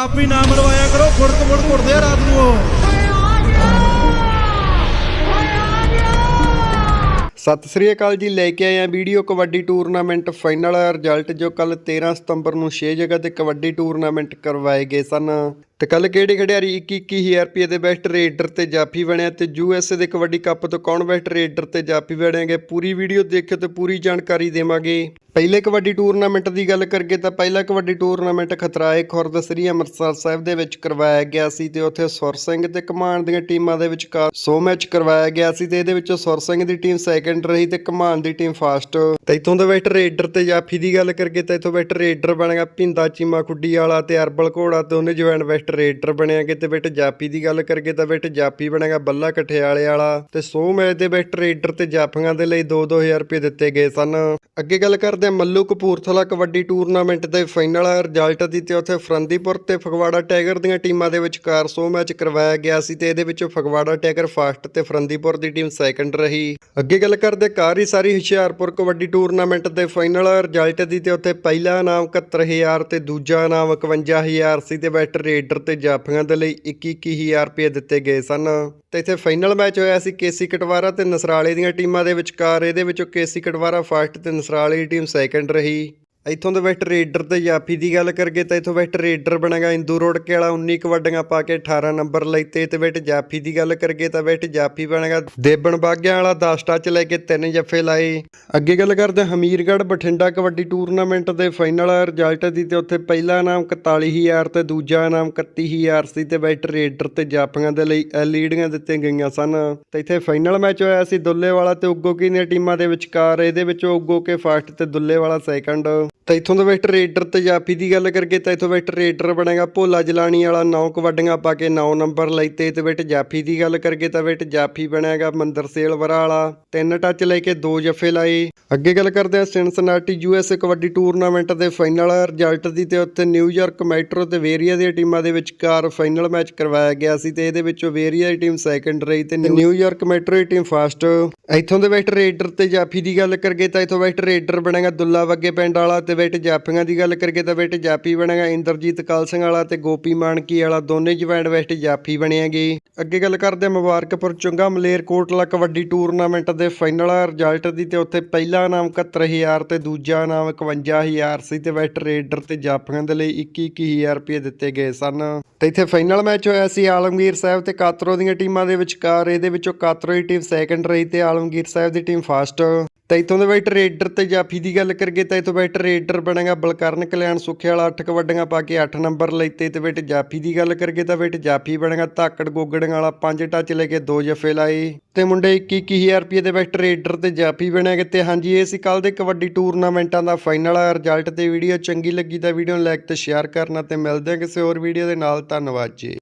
ਆਪੀ ਨਾ ਮਰਵਾਇਆ ਕਰੋ ਫੁੜਕ ਫੁੜ ਘੁੱਟਦੇ ਆ ਰਾਤ ਨੂੰ ਉਹ। ਸਤਿ ਸ੍ਰੀ ਅਕਾਲ ਜੀ, ਲੈ ਕੇ ਆਏ ਆ video kabaddi tournament final result ਜੋ ਕੱਲ 13 ਸਤੰਬਰ ਨੂੰ 6 ਜਗ੍ਹਾ ਤੇ ਕਬੱਡੀ ਟੂਰਨਾਮੈਂਟ ਕਰਵਾਏ ਗਏ ਸਨ। ਤੇ ਕੱਲ ਕਿਹੜੇ ਖਿਡਾਰੀ 21-21000 ਰੁਪਏ ਦੇ ਬੈਸਟ ਰੇਡਰ ਤੇ ਜਾਫੀ ਬਣਿਆ ਤੇ ਯੂਐਸਏ ਦੇ ਕਬੱਡੀ ਕੱਪ ਤੋਂ ਕੌਣ ਬੈਸਟ ਰੇਡਰ ਤੇ ਜਾਫੀ ਬਣੇਗੇ ਪੂਰੀ ਵੀਡੀਓ ਦੇਖਿਓ ਤੇ ਪੂਰੀ ਜਾਣਕਾਰੀ ਦੇਵਾਂਗੇ। ਪਹਿਲੇ ਕਬੱਡੀ ਟੂਰਨਾਮੈਂਟ ਦੀ ਗੱਲ ਕਰਗੇ ਤਾਂ ਪਹਿਲਾ ਕਬੱਡੀ ਟੂਰਨਾਮੈਂਟ ਖਤਰਾਏ ਖੁਰਦ ਸ੍ਰੀ ਅੰਮ੍ਰਿਤਸਰ ਸਾਹਿਬ ਦੇ ਵਿੱਚ ਕਰਵਾਇਆ ਗਿਆ ਸੀ ਤੇ ਉੱਥੇ ਸੁਰ ਸਿੰਘ ਤੇ ਕਮਾਨ ਦੀਆਂ ਟੀਮਾਂ ਦੇ ਵਿਚਕਾਰ 100 ਮੈਚ ਕਰਵਾਇਆ ਗਿਆ ਸੀ ਤੇ ਇਹਦੇ ਵਿੱਚੋਂ ਸੁਰ ਸਿੰਘ ਦੀ ਟੀਮ ਸੈਕੰਡ ਰਹੀ ਤੇ ਕਮਾਨ ਦੀ ਟੀਮ ਫਾਸਟ ਤੇ ਇਥੋਂ ਦੇ ਬੈਟ ਰੇਡਰ ਤੇ ਜਾਫੀ ਦੀ ਗੱਲ ਕਰਗੇ ਤਾਂ ਇਥੋਂ ਬੈਟ ਰੇਡਰ ਬਣੇਗਾ ਭਿੰਦਾ ਚੀਮਾ ਖੁੱਡੀ ਵਾਲਾ ਤੇ ਅਰਬਲ ਘੋੜਾ ਤੇ ਉਹਨੇ ਜੁਆਇਨ ਬੈਸਟ ਰੇਡਰ ਬਣਿਆ ਕਿ ਤੇ ਬੈਟ ਜਾਫੀ ਦੀ ਗੱਲ ਕਰਗੇ ਤਾਂ ਬੈਟ ਜਾਪੀ ਬਣੇਗਾ ਬੱਲਾ ਕਠਿਆਲੇ ਵਾਲਾ ਤੇ 100 ਮੈਚ ਦੇ ਬੈਟ ਰੇਡਰ ਤੇ ਜਾਫੀਆਂ ਦੇ ਲਈ 2-2000 ਰੁਪਏ ਦਿੱਤੇ ਗਏ ਸਨ। ਅੱਗੇ ਗੱਲ ਕਰਦੇ ਹਾਂ ਮੱਲੂ ਕਪੂਰਥਲਾ ਕਬੱਡੀ ਟੂਰਨਾਮੈਂਟ ਦੇ ਫਾਈਨਲ ਰਿਜ਼ਲਟ ਦੀ ਤੇ ਉੱਥੇ ਫਰੰਦੀਪੁਰ ਤੇ ਫਗਵਾੜਾ ਟਾਈਗਰ ਦੀਆਂ ਟੀਮਾਂ ਦੇ ਵਿਚਕਾਰ 100 ਮੈਚ ਕਰਵਾਇਆ ਗਿਆ ਸੀ ਤੇ ਇਹਦੇ ਵਿੱਚ ਫਗਵਾੜਾ ਟਾਈਗਰ ਫਸਟ ਤੇ ਫਰੰਦੀਪੁਰ ਦੀ ਟੀਮ ਸੈਕੰਡ ਰਹੀ। ਅੱਗੇ ਗੱਲ ਕਰਦੇ ਕਾਰੀ ਸਾਰੀ ਹੁਸ਼ਿਆਰਪੁਰ ਕਬੱਡੀ ਟੂਰਨਾਮੈਂਟ ਦੇ ਫਾਈਨਲ ਰਿਜ਼ਲਟ ਦੀ ਤੇ ਉੱਥੇ ਪਹਿਲਾ ਇਨਾਮ 71000 ਤੇ ਦੂਜਾ ਇਨਾਮ 51000 ਸੀ ਤੇ ਬੈਟ ਰੇਡਰ ਤੇ ਜਾਫੀਆਂ ਦੇ ਲਈ 21000 ਰੁਪਏ ਦਿੱਤੇ ਗਏ ਸਨ। ਤੇ ਇੱਥੇ ਫਾਈਨਲ ਮੈਚ ਹੋਇਆ ਸੀ ਕੇਸੀ ਕਟਵਾਰਾ ਤੇ ਨਸਰਾਲੇ ਦੀਆਂ ਟੀਮਾਂ ਦੇ ਵਿਚਕਾਰ। ਇਹਦੇ ਵਿੱਚੋਂ ਕੇਸੀ ਕਟਵਾਰਾ ਫਸਟ ਤੇ ਨਸਰਾਲੇ ਦੀ ਟੀਮ ਸੈਕੰਡ ਰਹੀ। ਇੱਥੋਂ ਦੇ ਵਿੱਚ ਰੇਡਰ ਤੇ ਜਾਫੀ ਦੀ ਗੱਲ ਕਰਗੇ ਤਾਂ ਇੱਥੋਂ ਵਿੱਚ ਰੇਡਰ ਬਣੇਗਾ ਇੰਦੂ ਰੋੜਕੇ ਵਾਲਾ 19 ਕਬੱਡੀਆਂ ਪਾ ਕੇ 18 ਨੰਬਰ ਲੈਤੇ ਤੇ ਵਿੱਚ ਜਾਫੀ ਦੀ ਗੱਲ ਕਰਗੇ ਤਾਂ ਵਿੱਚ ਜਾਫੀ ਬਣੇਗਾ ਦੇਬਣ ਬਾਗਿਆਂ ਵਾਲਾ 10 ਟੱਚ ਲੈ ਕੇ ਤਿੰਨ ਜੱਫੇ ਲਾਏ। ਅੱਗੇ ਗੱਲ ਕਰਦੇ ਹਾਂ ਹਮੀਰਗੜ੍ਹ ਬਠਿੰਡਾ ਕਬੱਡੀ ਟੂਰਨਾਮੈਂਟ ਦੇ ਫਾਈਨਲ ਰਿਜ਼ਲਟ ਦੀ ਤੇ ਉੱਥੇ ਪਹਿਲਾ ਇਨਾਮ 41000 ਤੇ ਦੂਜਾ ਇਨਾਮ 31000 ਸੀ ਤੇ ਵਿੱਚ ਰੇਡਰ ਤੇ ਜਾਫੀਆਂ ਦੇ ਲਈ ਲੀਡੀਆਂ ਦਿੱਤੀਆਂ ਗਈਆਂ ਸਨ। ਤੇ ਇੱਥੇ ਫਾਈਨਲ ਮੈਚ ਹੋਇਆ ਸੀ ਦੁੱਲੇ ਵਾਲਾ ਤੇ ਉਗੋਕੀ ਦੀਆਂ ਟੀਮਾਂ ਦੇ ਵਿਚਕਾਰ, ਇਹਦੇ ਵਿੱਚੋਂ ਉਗੋਕੇ ਫਸਟ ਤੇ ਦੁੱਲੇਵਾਲਾ ਸੈਕੰਡ। ਤਾਂ ਇਥੋਂ ਦਾ ਵਿੱਚ ਰੇਡਰ ਤੇ ਜਾਫੀ ਦੀ ਗੱਲ ਕਰਗੇ ਤਾਂ ਇਥੋਂ ਵਿੱਚ ਰੇਡਰ ਬਣੇਗਾ ਭੋਲਾ ਜਲਾਣੀ ਵਾਲਾ 9 ਕਬੱਡੀਆਂ ਪਾ ਕੇ 9 ਨੰਬਰ ਲੈਤੇ ਤੇ ਵਿੱਚ ਜਾਫੀ ਦੀ ਗੱਲ ਕਰਗੇ ਤਾਂ ਵਿੱਚ ਜਾਫੀ ਬਣੇਗਾ ਮੰਦਰ ਸੇਲਵਰਾ ਵਾਲਾ। ਤਿੰਨ ਟੱਚ ਲੈ ਕੇ ਦੋ ਜੱਫੇ ਲਾਏ। ਅੱਗੇ ਗੱਲ ਕਰਦੇ ਹਾਂ ਸਿਨਸਨਾਟੀ ਯੂਐਸਏ ਕਬੱਡੀ ਟੂਰਨਾਮੈਂਟ ਦੇ ਫਾਈਨਲ ਰਿਜ਼ਲਟ ਦੀ ਤੇ ਉੱਥੇ ਨਿਊਯਾਰਕ ਮੈਟਰੋ ਤੇ ਵੇਰੀਆ ਦੀਆਂ ਟੀਮਾਂ ਦੇ ਵਿਚਕਾਰ ਫਾਈਨਲ ਮੈਚ ਕਰਵਾਇਆ ਗਿਆ ਸੀ ਤੇ ਇਹਦੇ ਵਿੱਚੋਂ ਵੇਰੀਆ ਦੀ ਟੀਮ ਸੈਕੰਡ ਰਹੀ ਤੇ ਨਿਊਯਾਰਕ ਮੈਟਰੋ ਦੀ ਟੀਮ ਫਸਟ ਇੱਥੋਂ ਦੇ ਵਿੱਚ ਰੇਡਰ ਤੇ ਜਾਫੀ ਦੀ ਗੱਲ ਕਰਗੇ ਤਾਂ ਇਥੋਂ ਵਿੱਚ ਰੇਡਰ ਬਣੇਗਾ ਦੁੱਲਾ ਵੱਗੇ ਪਿੰਡ ਵਾਲਾ ਤੇ ਵਿੱਚ ਜਾਫੀਆਂ ਦੀ ਗੱਲ ਕਰੀਏ ਤਾਂ ਵਿੱਚ ਜਾਫੀ ਬਣੇਗਾ ਇੰਦਰਜੀਤ ਕਾਲ ਸਿੰਘ ਵਾਲਾ ਤੇ ਗੋਪੀ ਮਾਨਕੀ ਵਾਲਾ, ਦੋਨੇ ਜਵੈਂਡ ਵੈਸਟ ਜਾਫੀ ਬਣੇਗੇ। ਅੱਗੇ ਗੱਲ ਕਰਦੇ ਮੁਬਾਰਕਪੁਰ ਚੁੰਗਾ ਮਲੇਰ ਕੋਟਲਾ ਕਬੱਡੀ ਟੂਰਨਾਮੈਂਟ ਦੇ ਫਾਈਨਲ ਰਿਜ਼ਲਟ ਦੀ ਤੇ ਉੱਥੇ ਪਹਿਲਾ ਇਨਾਮ 71000 ਤੇ ਦੂਜਾ ਇਨਾਮ 51000 ਸੀ ਤੇ ਵੈਸਟ ਰੇਡਰ ਤੇ ਜਾਫੀਆਂ ਦੇ ਲਈ 21000 ਰੁਪਏ ਦਿੱਤੇ ਗਏ ਸਨ। ਤੇ ਇੱਥੇ ਫਾਈਨਲ ਮੈਚ ਹੋਇਆ ਸੀ ਆਲਮਗੀਰ ਸਾਹਿਬ ਤੇ ਕਾਤਰੋ ਦੀਆਂ ਟੀਮਾਂ ਦੇ ਵਿਚਕਾਰ, ਇਹਦੇ ਵਿੱਚੋਂ ਕਾਤਰੋ ਦੀ ਟੀਮ ਸੈਕੰਡ ਰਹੀ ਤੇ ਆਲਮਗੀਰ ਸਾਹਿਬ ਦੀ ਟੀਮ ਫਸਟ ਤਾਂ ਇਥੋਂ ਦੇ ਵਿੱਚ ਰੇਡਰ ਤੇ ਜਾਫੀ ਦੀ ਗੱਲ ਕਰਗੇ ਤਾਂ ਇਥੋਂ ਵਿੱਚ ਰੇਡਰ ਬਣੇਗਾ ਬਲਕਰਨ ਕਲਿਆਣ ਸੁੱਖੇ ਵਾਲਾ 8 ਕਬੱਡੀਆਂ ਪਾ ਕੇ 8 ਨੰਬਰ ਲੈਤੇ ਤੇ ਬੇਟ ਜਾਫੀ ਦੀ ਗੱਲ ਕਰਗੇ ਤਾਂ ਬੇਟ ਜਾਫੀ ਬਣੇਗਾ ਧਾਕੜ ਗੋਗੜੀਆਂ ਵਾਲਾ 5 ਟੱਚ ਲੈ ਕੇ 2 ਜਫੇ ਲਾਏ। ਤੇ ਮੁੰਡੇ 21000 ਰੁਪਏ ਦੇ ਵਿੱਚ ਟਰੇਡਰ ਤੇ ਜਾਫੀ ਬਣੇਗੇ ਤੇ ਹਾਂਜੀ, ਇਹ ਸੀ ਕੱਲ ਦੇ ਕਬੱਡੀ ਟੂਰਨਾਮੈਂਟਾਂ ਦਾ ਫਾਈਨਲ ਆ ਰਿਜ਼ਲਟ ਤੇ ਵੀਡੀਓ ਚੰਗੀ ਲੱਗੀ ਤਾਂ ਵੀਡੀਓ ਨੂੰ ਲਾਈਕ ਤੇ ਸ਼ੇਅਰ ਕਰਨਾ ਤੇ ਮਿਲਦੇ ਹਾਂ ਕਿਸੇ ਹੋਰ ਵੀਡੀਓ ਦੇ ਨਾਲ, ਧੰਨਵਾਦ ਜੀ।